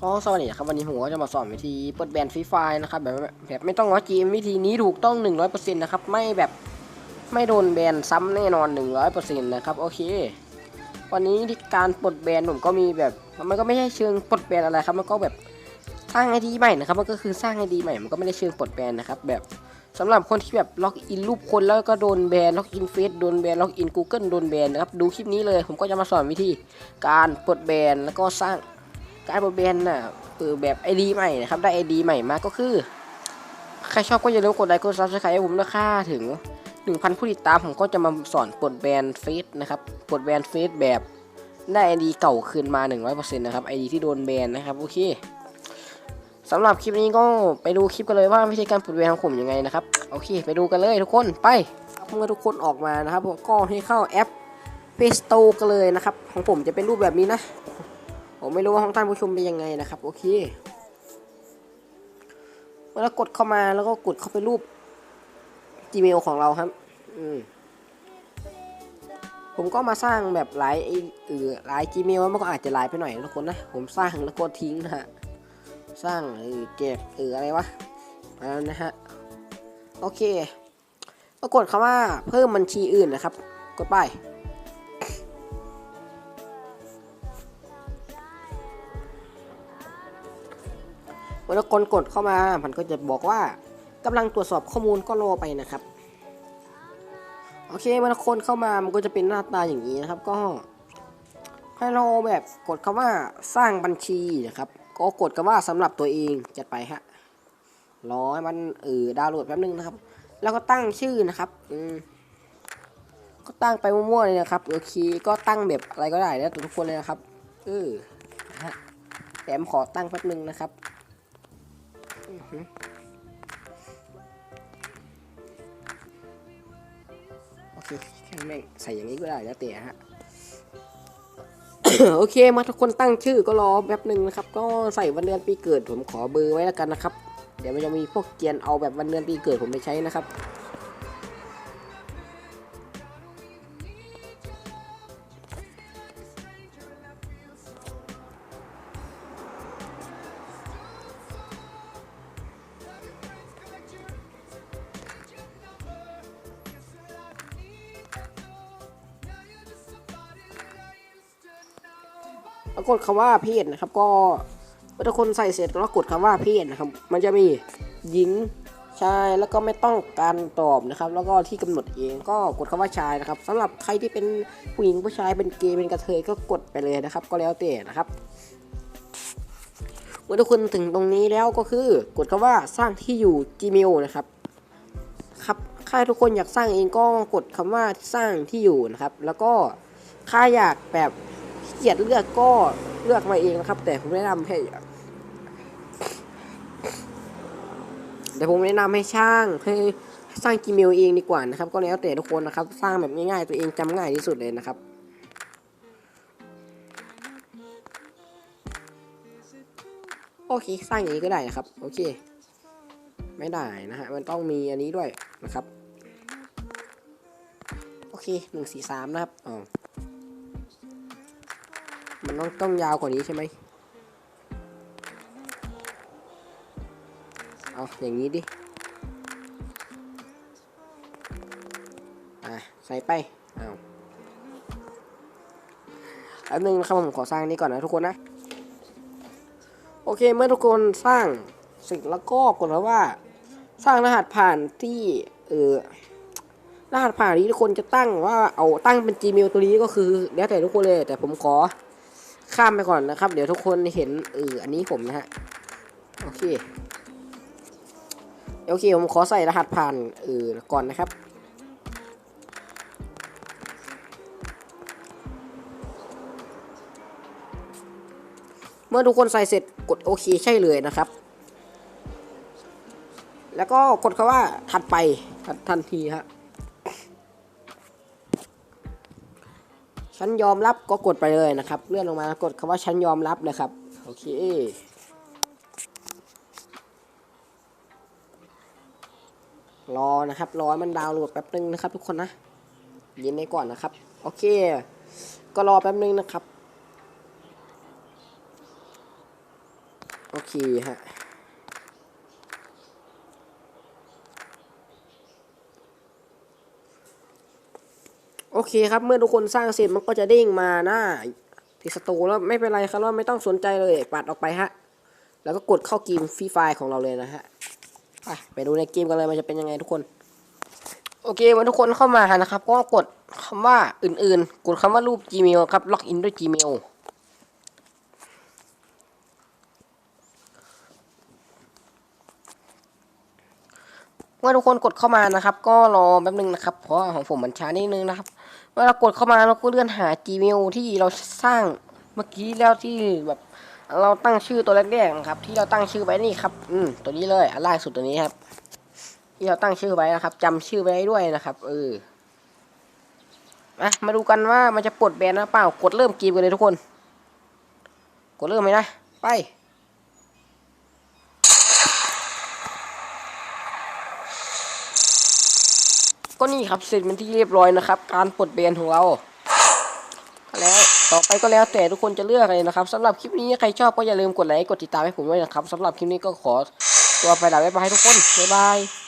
ก็สวัสดีครับวันนี้ผมก็จะมาสอนวิธีเปิดแบนฟรีไฟนะครับแบบแบบไม่ต้องง้อจีมวิธีนี้ถูกต้อง 100%นะครับไม่แบบไม่โดนแบนซ้ำแน่นอน 100%นะครับโอเค วันนี้ที่การปลดแบนผมก็มีแบบมันก็ไม่ใช่เชิงปลดแบนอะไรครับมันก็แบบสร้างไอดีใหม่นะครับมันก็คือสร้างไอดีใหม่มันก็ไม่ได้เชิงปลดแบนนะครับแบบสำหรับคนที่แบบล็อกอินรูปคนแล้วก็โดนแบนล็อกอินเฟซโดนแบนล็อกอิน Google โดนแบนนะครับดูคลิปนี้เลยผมก็จะมาสอนวิธีการปลดแบนแล้วก็สร้าง การปลดแบนน่ะคือแบบไอดีใหม่นะครับ ได้ไอดีใหม่มาก็คือ ใครชอบก็อย่าลืมกดไลค์กดซับสไครต์ให้ผมด้วยค่าถึง 1,000 ผู้ติดตามผมก็จะมาสอนปลดแบนเฟซนะครับปลดแบนเฟซแบบได้ไอดีเก่าคืนมา 100%นะครับไอดีที่โดนแบนนะครับโอเคสำหรับคลิปนี้ก็ไปดูคลิปกันเลยว่าวิธีการปลดแบนของผมยังไงนะครับโอเค ไปดูกันเลยทุกคนไปเมื่อทุกคนออกมานะครับก็ให้เข้าแอป Play Store กันเลยนะครับ ของผมจะเป็นรูปแบบนี้นะ ผมไม่รู้ว่าของท่านผู้ชมเป็นยังไงนะครับ โอเคเมื่อกดเข้ามาแล้วก็กดเข้าไปรูป Gmail ของเราครับ อืมผมก็มาสร้างแบบหลายไอ้เออหลาย Gmail มันก็อาจจะหลายไปหน่อยนะทุกคนนะ ผมสร้างแล้วก็ทิ้งนะฮะ สร้างเออเก็บเอออะไรวะอันนั้นนะฮะ โอเคก็กดคำว่าเพิ่มบัญชีอื่นนะครับ กดไป เมื่อคนกดเข้ามามันก็จะบอกว่ากำลังตรวจสอบข้อมูลก็รอไปนะครับ โอเคเมื่อคนเข้ามามันก็จะเป็นหน้าตาอย่างนี้นะครับ ก็ให้เราแบบกดคำว่าสร้างบัญชีนะครับ ก็กดคำว่าสำหรับตัวเองจัดไปฮะรอให้มันเออดาวน์โหลดแป๊บนึงนะครับ แล้วก็ตั้งชื่อนะครับอืมก็ตั้งไปมั่วๆเลยนะครับโอเคก็ตั้งแบบอะไรก็ได้แล้วแต่ทุกคนเลยนะครับเออฮะแต่ผมขอตั้งแป๊บนึงนะครับ โอเคแม่งใส่อย่างนี้ก็ได้แล้วแต่ฮะ โอเคมาทุกคนตั้งชื่อก็รอแป๊บหนึ่งนะครับ ก็ใส่วันเดือนปีเกิดผมขอเบอร์ไว้แล้วกันนะครับ เดี๋ยวมันจะมีพวกเกียนเอาแบบวันเดือนปีเกิดผมไปใช้นะครับ ปรากฏคำว่าเพศนะครับ ก็เมื่อทุกคนใส่เสร็จแล้วกดคำว่าเพศนะครับ มันจะมีหญิงชายแล้วก็ไม่ต้องการตอบนะครับ แล้วก็ที่กำหนดเองก็กดคำว่าชายนะครับสำหรับใครที่เป็นผู้หญิงผู้ชายเป็นเกย์เป็นกระเทยก็กดไปเลยนะครับ ก็แล้วแต่นะครับเมื่อทุกคนถึงตรงนี้แล้วก็คือกดคำว่าสร้างที่อยู่ Gmail นะครับครับใครทุกคนอยากสร้างเองก็กดคำว่าสร้างที่อยู่นะครับ แล้วก็ใครอยากแบบ เกียดเลือกก็เลือกมาเองนะครับ แต่ผมแนะนำให้แต่ผมแนะนำให้ช่างให้สร้าง Gmail เองดีกว่านะครับ ก็แล้วแต่ทุกคนนะครับ สร้างแบบง่ายๆตัวเองจำง่ายที่สุดเลยนะครับโอเคสร้างอย่างนี้ก็ได้นะครับ โอเค ไม่ได้นะฮะมันต้องมีอันนี้ด้วยนะครับ โอเคหนึ่งสี่สามนะครับอ๋อ มันต้องต้องยาวกว่านี้ใช่ไหมเอาอย่างนี้ดิ อะ ใส่ไป เอาอันนึงนะครับผมขอสร้างนี้ก่อนนะทุกคนนะ โอเคเมื่อทุกคนสร้างเสร็จแล้วก็กดคำว่า สร้างรหัสผ่านที่ เออรหัสผ่านนี้ทุกคนจะตั้งว่าเอาตั้งเป็น Gmail ตัวนี้ก็คือ แล้วแต่ทุกคนเลย แต่ผมขอ ข้ามไปก่อนนะครับ เดี๋ยวทุกคนเห็นเอออันนี้ผมนะฮะโอเคโอเคผมขอใส่รหัสผ่านเออก่อนนะครับเมื่อทุกคนใส่เสร็จกดโอเคใช่เลยนะครับ แล้วก็กดคำว่าถัดไปทันทันทีฮะ ฉันยอมรับก็กดไปเลยนะครับ เลื่อนลงมากดคำว่าฉันยอมรับนะครับ โอเค รอนะครับ รอให้มันดาวน์โหลดแป๊บนึงนะครับ ทุกคนนะยินได้ก่อนนะครับ โอเค ก็รอแป๊บนึงนะครับ โอเคฮะ โอเคครับ เมื่อทุกคนสร้างเสร็จมันก็จะเด้งมาหน้าที่สตูแล้วไม่เป็นไรครับเราไม่ต้องสนใจเลย ปัดออกไปฮะ แล้วก็กดเข้าเกมฟรีไฟของเราเลยนะฮะไปดูในเกมกันเลยมันจะเป็นยังไงทุกคน โอเคเมื่อทุกคนเข้ามานะครับ ก็กดคำว่าอื่นๆ กดคำว่ารูป Gmail ครับล็อกอินด้วย Gmail เมื่อทุกคนกดเข้ามานะครับ ก็รอแป๊บนึงนะครับ เพราะของผมมันช้านิดนึงนะครับ เมื่อเรากดเข้ามาเราก็เลื่อนหา Gmail ที่เราสร้างเมื่อกี้แล้วที่แบบเราตั้งชื่อตัวแรกๆนะครับ ที่เราตั้งชื่อไว้นี่ครับ อืมตัวนี้เลยอันล่าสุดตัวนี้ครับ ที่เราตั้งชื่อไว้นะครับจำชื่อไว้ด้วยนะครับเออมามาดูกันว่ามันจะปลดแบนหรือเปล่ากดเริ่มเกมกันเลยทุกคน กดเริ่มไหมนะไป ก็นี่ครับเสร็จเป็นที่เรียบร้อยนะครับ การปลดแบนของเราก็แล้วต่อไปก็แล้วแต่ทุกคนจะเลือกเลยนะครับสำหรับคลิปนี้ใครชอบก็อย่าลืมกดไลค์กดติดตามให้ผมด้วยนะครับสำหรับคลิปนี้ก็ขอตัวไปลาไปบายทุกคนบ๊ายบาย